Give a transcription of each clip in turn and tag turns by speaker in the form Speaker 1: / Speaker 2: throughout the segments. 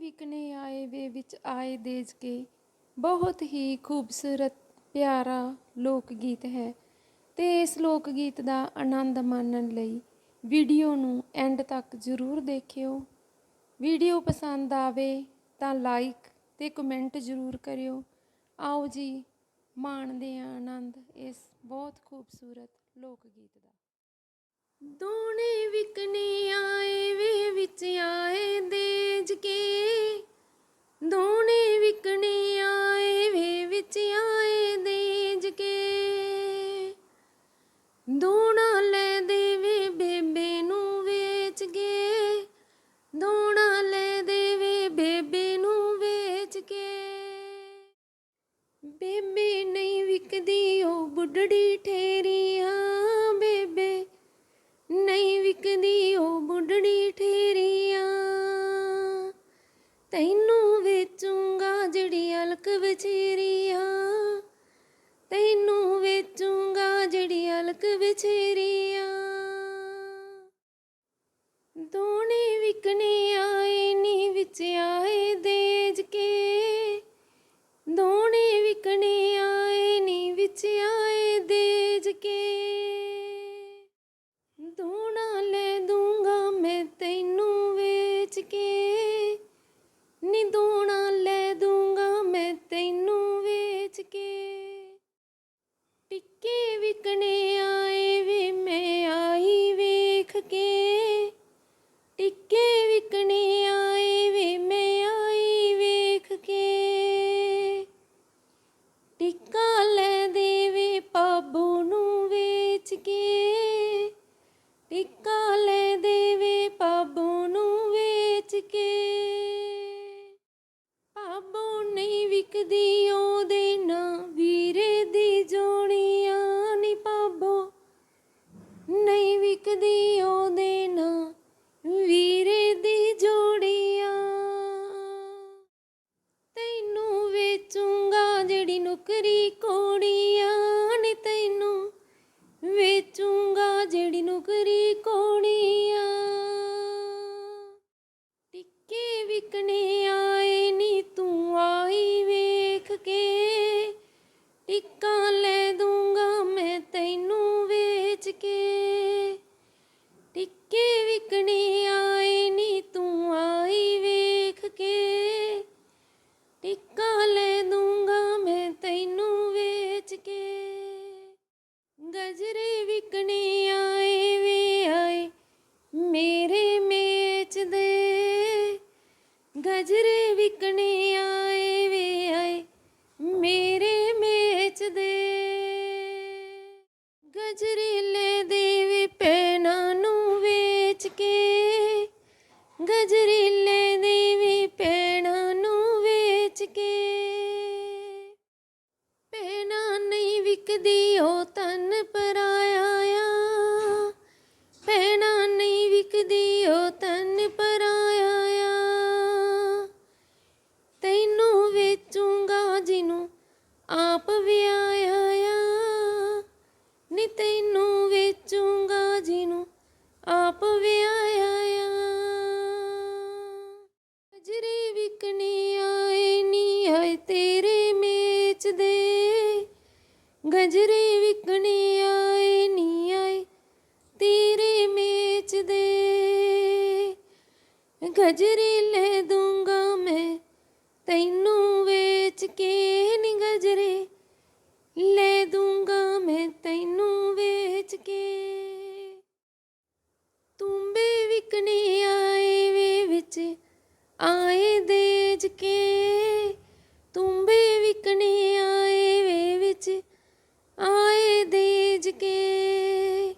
Speaker 1: ਵਿਕਨੇ ਆਏ ਵੇ ਵਿੱਚ ਆਏ ਦੇਜ ਕੇ। ਬਹੁਤ ਹੀ ਖੂਬਸੂਰਤ, ਪਿਆਰਾ ਲੋਕ ਗੀਤ ਹੈ ਤੇ ਇਸ ਲੋਕ ਗੀਤ ਦਾ ਆਨੰਦ ਮਾਣਨ ਲਈ ਵੀਡੀਓ ਨੂੰ ਐਂਡ ਤੱਕ ਜ਼ਰੂਰ ਦੇਖਿਓ। ਵੀਡੀਓ ਪਸੰਦ ਆਵੇ ਤਾਂ ਲਾਈਕ ਤੇ ਕਮੈਂਟ ਜ਼ਰੂਰ ਕਰਿਓ। ਆਓ ਜੀ, ਮਾਣਦੇ ਹਾਂ ਆਨੰਦ ਇਸ ਬਹੁਤ ਖੂਬਸੂਰਤ ਲੋਕ ਗੀਤ ਦਾ। ਦੋਣੇ ਵਿਕਨੇ ਆਏ ਵੇ ਵਿੱਚ ਆਏ ਦੇਜ ਕੇ। ਦੋਨੇ ਵਿਕਣੇ ਆਏ ਵੇ ਵਿੱਚ ਆਏ ਦੇਜ ਕੇ। ਦੋਣਾ ਲੈ ਦੇਵੇ ਬੇਬੇ ਨੂੰ ਵੇਚ ਕੇ। ਦੋਣਾ ਲੈ ਦੇਵੇ ਬੇਬੇ ਨੂੰ ਵੇਚ ਕੇ। ਬੇਬੇ ਨਹੀਂ ਵਿਕਦੀ ਉਹ ਬੁੱਢੜੀ ਠੇਰੀਆਂ ਅਲਕ ਨਹੀਂ ਵਿਕਦੀ ਉਹ ਤਨ ਪਰਾਇਆ। ਆ ਪੈਣਾ ਨਹੀਂ ਵਿਕਦੀ ਓ ਤਨ ਪਰਾਇਆ। ਆ ਤੈਨੂੰ ਵੇਚੂੰਗਾ ਜਿਹਨੂੰ ਆਪ ਵਿਆਹਿਆ ਆ। ਨੀ ਤੈਨੂੰ ਵੇਚੂੰਗਾ ਜਿਹਨੂੰ ਆਪ ਵਿਆਹਿਆ ਆ। ਗਜਰੇ ਵਿਕਣੇ ਆਏ ਨੀ ਆਏ ਤੇਰੇ ਮੇਚ ਦੇ ਗਜਰੇ ਵਿਕਣੇ ਆਏ ਨੀ ਆਏ, ਤੇਰੇ ਮੇਚ ਦੇ। ਗਜਰੇ ਲੈ ਦੂੰਗਾ ਮੈਂ, ਤੈਨੂੰ ਵੇਚ ਕੇ ਨੀ ਗਜਰੇ। ਲੈ ਦੂੰਗਾ ਮੈਂ, ਤੈਨੂੰ ਵੇਚ ਕੇ। ਤੁੰਬੇ ਵਿਕਣੇ ਆਏ ਵੇ ਵਿੱਚ, ਆਏ ਦੇਜ ਕੇ ਆਏ ਦੇਜ ਕੇ।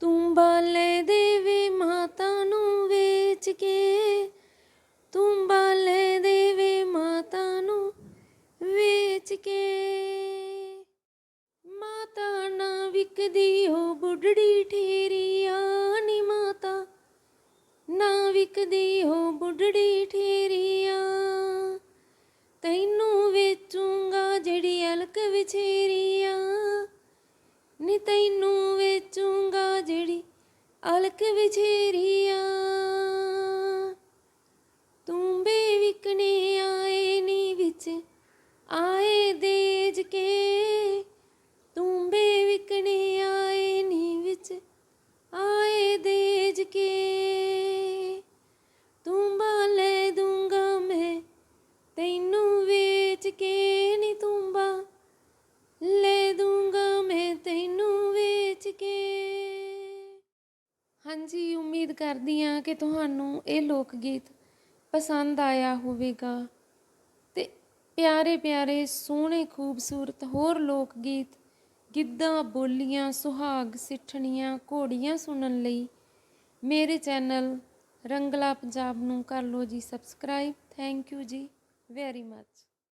Speaker 1: ਤੁੰਬਾ ਲੈ ਦੇਵੇ ਮਾਤਾ ਨੂੰ ਵੇਚ ਕੇ। ਤੁੰਬਾ ਲੈ ਦੇਵੇ ਮਾਤਾ ਨੂੰ ਵੇਚ ਕੇ। ਮਾਤਾ ਨਾ ਵਿਕਦੀ ਹੋ ਬੁੱਢੜੀ ਠੇਰੀਆਂ ਨੀ ਮਾਤਾ। ਨਾ ਵਿਕਦੀ ਹੋ ਬੁੱਢੜੀ ਠੇਰੀਆਂ। ਤੈਨੂੰ ਵੇਚੂੰਗਾ ਜਿਹੜੀ ਅਲਕ ਵਿਛੇਰੀਆਂ। ਨੀ ਤੈਨੂੰ ਵੇਚੂੰਗਾ ਜਿਹੜੀ ਅਲਕ ਵਿਛੇਰੀਆਂ ਕਰਦੀ ਹਾਂ ਕਿ ਤੁਹਾਨੂੰ ਇਹ ਲੋਕ ਗੀਤ ਪਸੰਦ ਆਇਆ ਹੋਵੇਗਾ। ਤੇ ਪਿਆਰੇ ਪਿਆਰੇ ਸੋਹਣੇ, ਖੂਬਸੂਰਤ ਹੋਰ ਲੋਕ ਗੀਤ ਗਿੱਧਾ, ਬੋਲੀਆਂ, ਸੁਹਾਗ, ਸਿੱਠਣੀਆਂ, ਘੋੜੀਆਂ ਸੁਣਨ ਲਈ ਮੇਰੇ ਚੈਨਲ ਰੰਗਲਾ ਪੰਜਾਬ ਨੂੰ ਕਰ ਲਓ ਜੀ ਸਬਸਕ੍ਰਾਈਬ ਥੈਂਕ ਯੂ ਜੀ ਵੈਰੀ ਮੱਚ